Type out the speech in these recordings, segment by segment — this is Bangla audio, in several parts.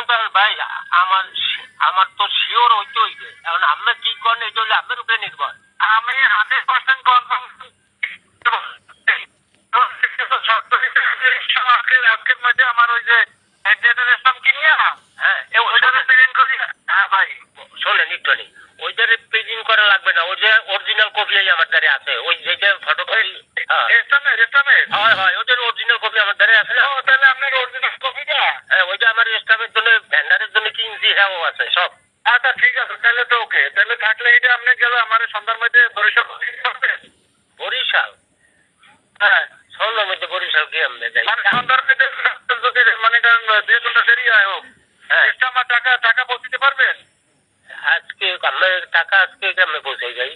তো ভাই আমার আমার তো শিওর হইতে হইবে এখন আপনি কি করেন এটা হলে আপনার উপরে নির্ভর। আমি হান্ড্রেড পার্সেন্ট কনফার্ম আজকের মধ্যে আমার ওই যে অ্যাড্রেসের কিনিয়া হ্যাঁ ভাই শোনেন একটু ওইটারে প্রিন্ট করা লাগবে না ওই যে অরিজিনাল কপি আমার দ্বারে আছে। ওই যেটা ফটোকপি হ্যাঁ। স্টামের স্টামের হয় হয় ওদের অরিজিনাল কপি আমার দ্বারে আছে না ও তাহলে আপনার অরিজিনাল কপিটা হ্যাঁ ওইটা আমার স্টাফের জন্য ভ্যান্ডারের জন্য কিনছি হ্যাঁ ও আছে সব আচ্ছা ঠিক আছে তাহলে তো ওকে তাহলে থাকলে এটা আপনি গেলে আমার সন্ধ্যার মধ্যে বরিশাল করবেন বরিশাল হ্যাঁ সন্ধ্যার মধ্যে বরিশাল কি আমরা যাই মানে সন্ধ্যার মধ্যে যদি মানে ধরেন যে কোনটা দেরি হয় হোক হ্যাঁ স্টাম্প আর টাকা টাকা পৌঁছতে পারবেন আজকে আমার টাকা আজকে আমি পৌঁছে যাই।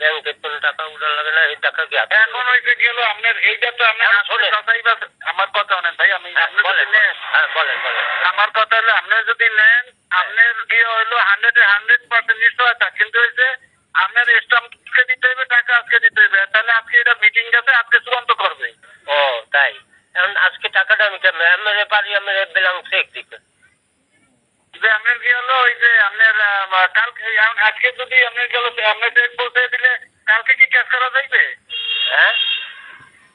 ব্যাংকে কোনো টাকা উঠান লাগে না এই টাকা কি হাতে এখন ওই যে গেল আপনার এইটা তো আপনার হ্যাঁ, আসলে কথাই বা আমার কথা অনেক ভাই আমি হ্যাঁ, আপনি বলেন হ্যাঁ বলেন বলেন। আমার কথা হলো আপনি যদি নেন আপনার গিয়ে হলো হান্ড্রেড হান্ড্রেড পার্সেন্ট নিশ্চয়তা কিন্তু হয়েছে আপনার স্টাম্প দিতে হবে টাকা আজকে দিতে হবে তাহলে আজকে এটা মিটিং আছে আজকে চূড়ান্ত করবে ও তাই এখন আজকে টাকাটা আমি কেমন আমার পারি আমার বেলাং চেক দিতে যে আপনার কি হলো ওই যে আপনার আহ, কালকে এখন আজকে যদি আপনার গেল আপনার চেক পৌঁছে দিলে কালকে কি ক্যাশ করা যাইবে? হ্যাঁ?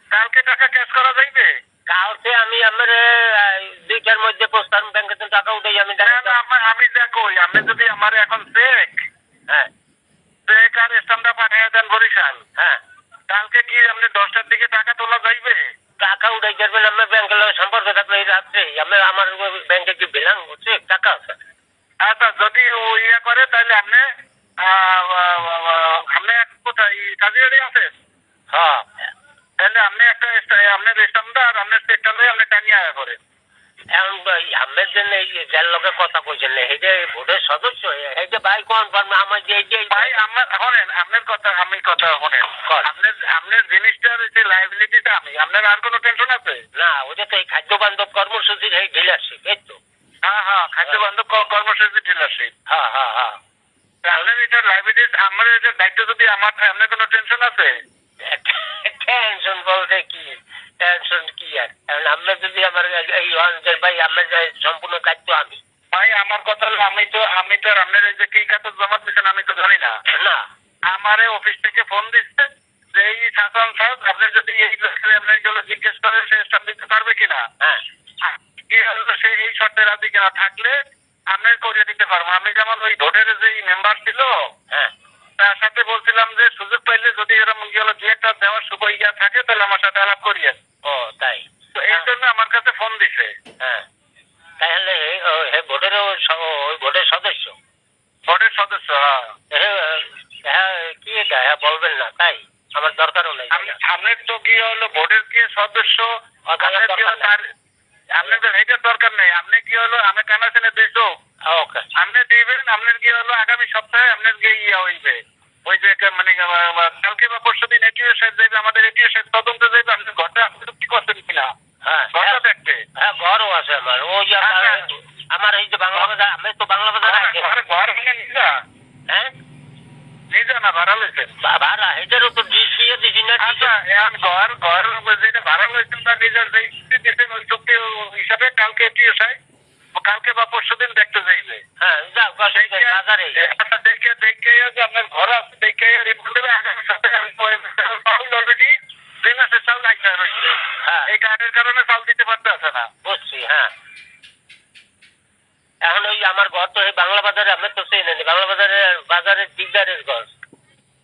কালকে টাকা ক্যাশ করা যাইবে? কালকে আমি আমার দুইটার মধ্যে প্রস্তাব ব্যাংকে টাকা উঠাই আমি না আমা- কই আপনি যদি আমার এখন চেক হ্যাঁ। চেক আর স্টাম্পটা পাঠিয়ে দেন বরিশাল হ্যাঁ। কালকে কি আপনি দশটার দিকে টাকা তোলা যাইবে? টাকা উঠাই যাবেন আমার ব্যাংকের সম্পর্ক থাকলে এই রাত্রে আমার আমার ব্যাংকে কি বেলাং হচ্ছে টাকা আছে। আচ্ছা যদি ও ইয়ে করে তাহলে আপনি আপনি কোথায় কাজিয়ারি আছেন হ্যাঁ। তাহলে আপনি একটা আপনার স্টাম্পটা আর আপনার লয়ে আপনি টানিয়ে আয়া করেন। এখন আমের জন্য এই যার লগে কথা কইছেন এই যে ভোটের সদস্য এই যে ভাই কোন পারবে আমার যে এই যে ভাই আমার শোনেন আপনার কথা আমি কথা শোনেন। আপনার আপনার জিনিসটার যে লাইবিলিটিটা আমি আপনার আর কোনো টেনশন আছে? না ওটা তো এই খাদ্য বান্ধব কর্মসূচির এই ডিলারশিপ এই তো। হ্যাঁ হ্যাঁ খাদ্য বান্ধব কর্মসূচি ডিলারশিপ হ্যাঁ হ্যাঁ হ্যাঁ। আপনার এটা লাইবিলিটি আমার এটা দায়িত্ব যদি আমার আপনার কোনো টেনশন আছে? টেনশন বলতে কি? টেনশন কি আর? এখন আমরা যদি আমার এই অঞ্চল ভাই যে সম্পূর্ণ দায়িত্ব আমি। ভাই আমার কথা হলো আমি তো আমি তো আপনার এই যে কি কাগজ জমা দিচ্ছেন আমি তো জানি না। না। আমারে অফিস থেকে ফোন দিচ্ছে যে এই শাসন সাহেব আপনি যদি এই লোকের আপনারগুলো জিজ্ঞেস করেন সে স্টাম্প দিতে পারবে কিনা? হ্যাঁ। এই শর্তে রাজি কিনা থাকলে আপনি করিয়ে দিতে পারব। আমি যেমন ওই ভোটের যে মেম্বার ছিল হ্যাঁ। তার সাথে বলছিলাম যে সুযোগ পাইলে যদি এরকম গেল দু একটা দেওয়ার শুভ থাকে তাহলে আমার সাথে আলাপ করিয়ে। ও তাই। তো এই জন্য আমার কাছে ফোন দিছে। হ্যাঁ। তাহলে ভোটের ওই ভোটের সদস্য? ভোটের সদস্য হ্যাঁ। হ্যাঁ কি এটা? হ্যাঁ বলবেন না তাই। আমার দরকারও নেই। আম- আপনার তো কি হলো ভোটের কি সদস্য তার- আপনার তো এইটার দরকার নেই। আপনি কি হলো আমি কানাসেনে দেশো? ওকে। আপনি দিবেন আপনার কি হলো আগামী সপ্তাহে আপনার কি ইয়া হইবে। ওই যে মানে কালকে বা পরশু দিন এটিও সাহেব যাইবে আমাদের এটিও সাহেব তদন্ত যাইবে আপনি ঘরটা আপনি কি করছেন কিনা? হ্যাঁ ঘরটা দেখতে। হ্যাঁ ঘরও আছে আমার। ওই যে আমার- হ্যাঁ, এই যে বাংলা বাজার আমি তো বাংলা বাজার ঘরে ঘর ভেঙে নিজা? হ্যাঁ? নিজা না ভাড়া লইছেন? ভাড়া এটারও তো ডিস দিছি না আচ্ছা এখন ঘর ঘর যেটা ভাড়া লইছেন বা নিজের চুক্তি দিয়েছেন ওই হিসাবে কালকে সাহেব কালকে বা পরশু দিন দেখতে যাইবে হ্যাঁ যাও বাজারে আচ্ছা, দেখে দেখে যে আপনার ঘর আছে দেখে রিপোর্ট দেবে আগামী সপ্তাহে আমি অলরেডি দুই মাসের চাল লাগছে রয়েছে হ্যাঁ এই কার্ডের কারণে চাল দিতে পারতেছে না বুঝছি হ্যাঁ এখন ওই আমার ঘর তো এই বাংলা বাজারে আমি তো চেনে নি বাংলা বাজারে বাজারের দিকদারের ঘর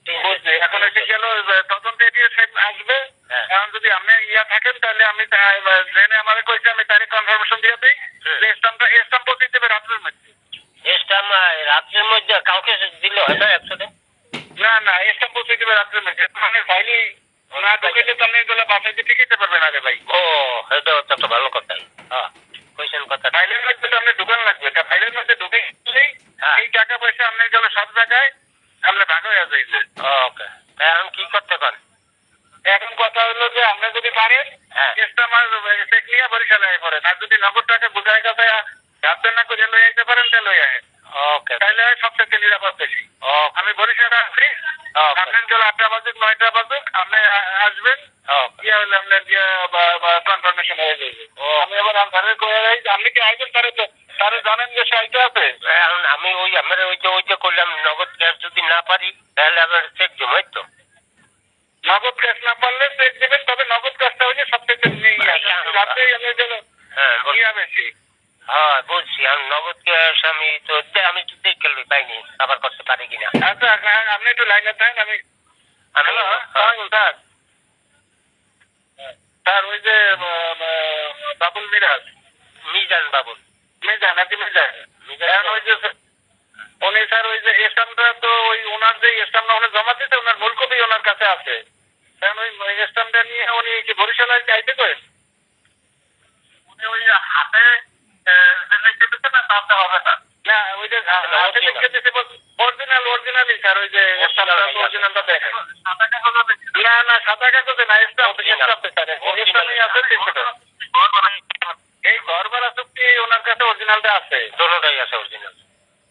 বুঝছি এখন এসে গেল তদন্ত সাহেব আসবে হ্যাঁ। এখন যদি আপনি ইয়া থাকেন তাহলে আমি ট্রেনে জেনে আমাকে কইছে আমি তারে কনফার্মেশন দিয়ে দিই। যে স্টাম্পটা স্টাম্প পৌঁছে দেবে রাত্রের মধ্যে। এসটা রাত্রের মধ্যে কাউকে দিল হয় না একসাথে? না না স্টাম্প পৌঁছে দেবে রাত্রের মধ্যে। মানে ফাইলি না ঢুকেলে তো আপনি এগুলো বাসাইতে টিকিতে পারবেন আরে ভাই ও এটা হচ্ছে তো ভালো কথাই হ্যাঁ কইছেন কথা ফাইলের মধ্যে তো আপনি দোকান লাগবে তা ফাইলের মধ্যে ঢুকে গেলেই হ্যাঁ। এই টাকা পয়সা আপনি গেলে সব জায়গায় আপনি ভাগ হয়ে যাইবে ওকে এখন কি করতে পারেন এখন কথা হলো যে আপনি যদি পারেন হ্যাঁ। চেষ্টা আমার নিয়ে বরিশালে আয় পড়েন। আর যদি নগদ টাকা গুজায় কাছে না করে লয়ে যেতে পারেন তাহলে লয়ে আয় ওকে তাহলে হয় সবথেকে নিরাপদ বেশি ওকে আমি বরিশালে আছি আপনার গেলে আটটা বাজুক নয়টা বাজুক আপনি আসবেন। ইয়ে হলে আপনার ইয়ে কনফার্মেশন হয়ে যাবে। ও। আমি এবার আমার কয়ে রাখি আপনি কি আইবেন? তারে তো তাহলে জানেন যে সে আইতে আছে। আমি ওই আমার ওই যে ওই যে করলাম নগদ ক্যাশ যদি না পারি তাহলে আমার বলছি আমি নগদ ক্যাশ আমি তো আমি তো দেখে পাইনি আবার করতে পারি কিনা? আচ্ছা হ্যাঁ, আপনি একটু লাইনে থাকেন আমি হ্যালো হ্যাঁ, স্যার। স্যার ওই যে বাবুল মিরাজ। মিজান বাবুল। মিজান নাকি মিজান? ওই যে উনি স্যার ওই যে তো ওই ওনার যে উনি জমা দিতে ওনার মূল কপি ওনার কাছে আছে। কারণ ওই স্টাম্পটা নিয়ে উনি কি বরিশালে আইতে করেন? উনি ওই হাতে তাতে হবে না। না ওই যে হাতে লিখে দিতে অরিজিনাল অরিজিনালই স্যার ওই যে অরিজিনালটা দেখেন। না না সাদা কাগজে না স্টাম্প স্টাম্পে স্যার স্টাম্পে আছে তিনশো এই ঘর ভাড়া চুক্তি ওনার কাছে অরিজিনালটা আছে। দোনোটাই আছে অরিজিনাল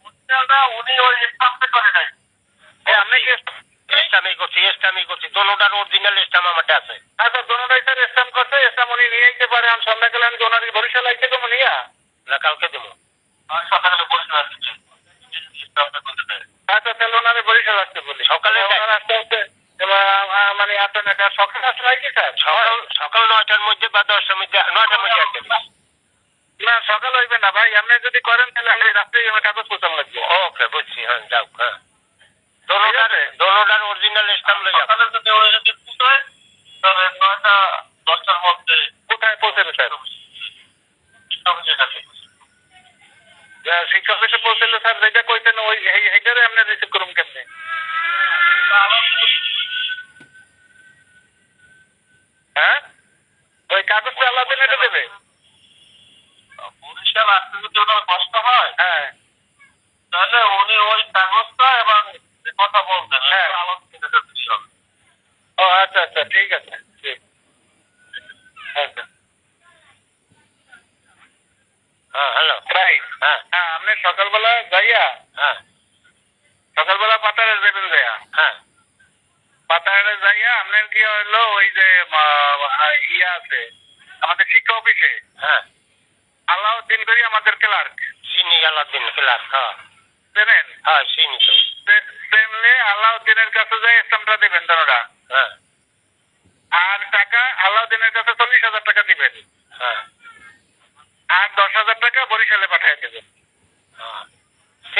অরিজিনালটা উনি ওই স্টাম্পে করে নাই। এই কি স্টামি করছি স্টামি করছি দোনোটার অরিজিনাল স্টাম আমারটা আছে। আচ্ছা দোনোটাই স্যার স্টাম্প করছে উনি নিয়ে যেতে পারে আমি সন্ধ্যাকালে আমি ওনার বরিশাল আইতে তো নিয়া? না কালকে দেবো। সকালে বরিশাল আচ্ছা তাহলে ওনারে বরিশাল আসতে বলি। সকালে আসতে আসতে মানে আপনার একটা সকালে আসতে হয় কি স্যার? সকাল সকাল নয়টার মধ্যে বা দশটার মধ্যে নয়টার মধ্যে আসতে না সকাল হইবে না ভাই। আপনি যদি করেন তাহলে আমি রাত্রে আমার কাগজ পৌঁছান লাগবে। ওকে বুঝছি হ্যাঁ যাও হ্যাঁ। দোনোটার দোনোটার অরিজিনাল স্টাম লই সকালে যদি ওই যদি পৌঁছায় যদি ওনার কষ্ট হয় হ্যাঁ। তাহলে উনি ওই কাগজটা এবং কথা বলতেন হ্যাঁ। ও আচ্ছা আচ্ছা ঠিক আছে। ঠিক। আচ্ছা হ্যাঁ হ্যালো। হ্যাঁ। হ্যাঁ আপনি সকালবেলা যাইয়া হ্যাঁ। সকালবেলা পাতারে যাবেন যাইয়া? হ্যাঁ। পাতারে যাইয়া আপনার কি হলো ওই যে ইয়া আছে আমাদের শিক্ষা অফিসে? হ্যাঁ। আলাউদ্দিন করি আমাদের ক্লার্ক। চিনি আলাউদ্দিন ক্লার্ক হ্যাঁ। দেবেন? হ্যাঁ চিনি তো। সেমলে আলাউদ্দিনের কাছে যাই স্টাম্পটা দেবেন দানোটা হ্যাঁ। আর টাকা আলাউদ্দিনের কাছে চল্লিশ হাজার টাকা দিবেন। হ্যাঁ। আর দশ হাজার টাকা বরিশালে পাঠিয়ে দেবেন। হ্যাঁ।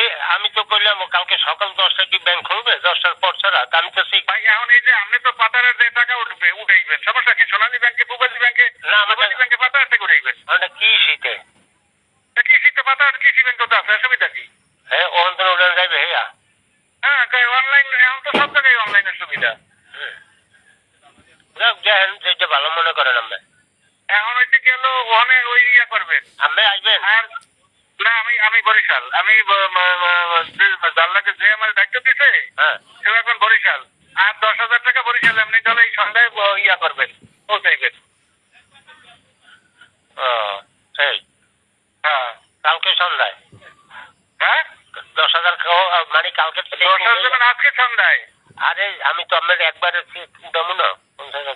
সে আমি তো কইলাম কালকে সকাল দশটায় কি ব্যাংক খুলবে? দশটার পর ছাড়া আমি তো সেই ভাই এখন এই যে আপনি তো পাতারের যে টাকা উঠবে উঠাইবেন সমস্যা কি? সোনালী ব্যাংকে পুবালী ব্যাংকে না, আমাদের- ব্যাংকে পাতার থেকে উঠাইবেন ওটা কি শীতে? তা কৃষিতে পাতার কৃষি ব্যাংক তো আছে অসুবিধা কি? হ্যাঁ ওখান থেকে উড়ান যাবে হ্যাঁ। হ্যাঁ অনলাইন এখন তো সব জায়গায় অনলাইনের সুবিধা। যাক যেটা ভালো মনে করেন আমরা এখন হচ্ছে কি হলো ওখানে ওই ইয়া করবেন। আপনি আসবেন? আর না আমি বরিশাল। আমি জানলাকে যে আমার দায়িত্ব দিছে হ্যাঁ। সে এখন বরিশাল। আর দশ হাজার টাকা বরিশাল আপনি তাহলে এই সন্ধ্যায় ইয়া করবেন পৌঁছাইবেন। সেই। হ্যাঁ। কালকে সন্ধ্যায়? হ্যাঁ? দশ হাজার মানে কালকে দশ হাজার আজকে সন্ধ্যায়। আরে আমি তো আপনার একবারে দেবো না।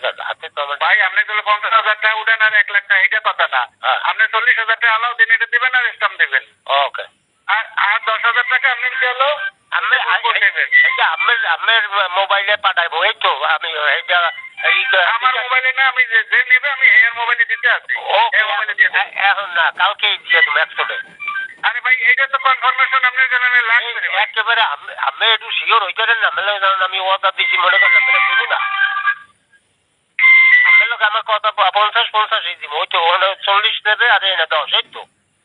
হাজার হাতে তো আমার ভাই আপনি তাহলে পঞ্চাশ হাজার টাকা উঠেন আর এক লাখ টাকা এটা কথা না। হ্যাঁ। আপনি চল্লিশ হাজার টাকা আলাও দিন এটা দিবেন আর স্টাম্প দিবেন। ওকে আর আর দশ হাজার টাকা আপনি আমি আপনার আপনার মোবাইলে পাঠাবো এই তো আমি এইটা এই আমার মোবাইলে না আমি যে নিবে আমি হেয়ার মোবাইলে দিতে আছি ওকে মোবাইলে দিয়ে এখন না কালকে দিয়ে দেবো একশোটে আরে ভাই এইটা তো কনফার্মেশন আপনার জন্য লাগবে একেবারে আপনি- আপনি একটু শিওর হইতেন না আমি অর্ডার দিচ্ছি মনে করেন পঞ্চাশই দিব ওই তো ওখানে চল্লিশ নেবে আর এনে দশ এই তো।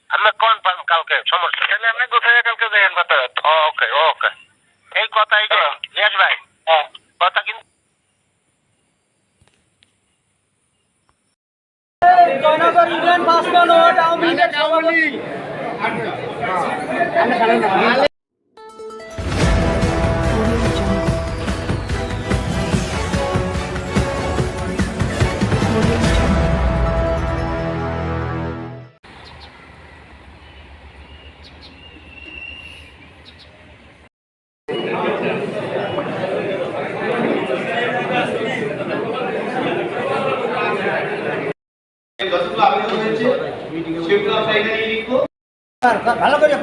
আমি কনফার্ম কালকে সমস্যা। তাহলে আপনি কোথায় কালকে দেখেন কথা। ওকে ওকে এই কথাই যে ইয়াস ভাই। হ্যাঁ। কথা কিন্তু জয়নগর ইউনিয়ন নোট আওয়ামী লীগের সভাপতি। ভালো করে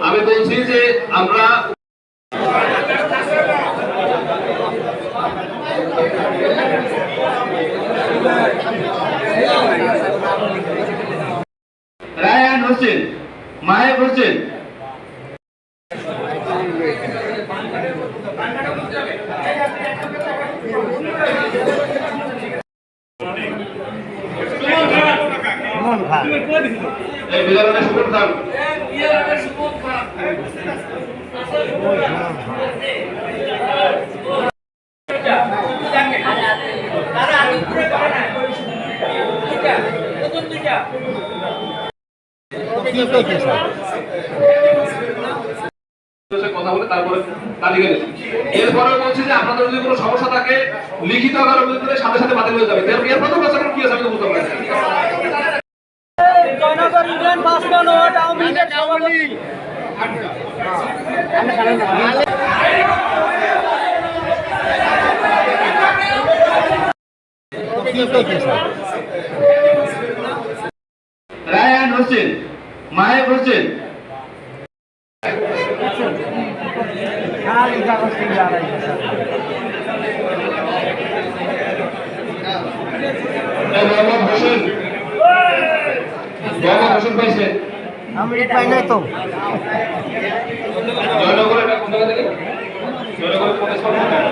আমি বলছি যে আমরা রায়ান হোসেন মাহেব হোসেন। এই বিদ্যালয়ের দান সাথে কথা বলে তারপরে তালিকা এরপরে বলছি যে আপনাদের যদি কোনো সমস্যা থাকে লিখিত আকারে সাথে সাথে বাতিল হয়ে যাবে। এর এর প্রথম কথা কি আছে আমি তো বুঝতে পারছি জয়নগর ইউনিয়ন পাঁচ নম্বর আওয়ামী সভাপতি। রায়ান হোসেন মাহেব হোসেন। মোহাম্মদ হোসেন। মোহাম্মদ হোসেন পাইছে? আমি পাই নাই তো। জয়নগর এটা কোন জায়গা থেকে? জয়নগরের কোন স্থান করার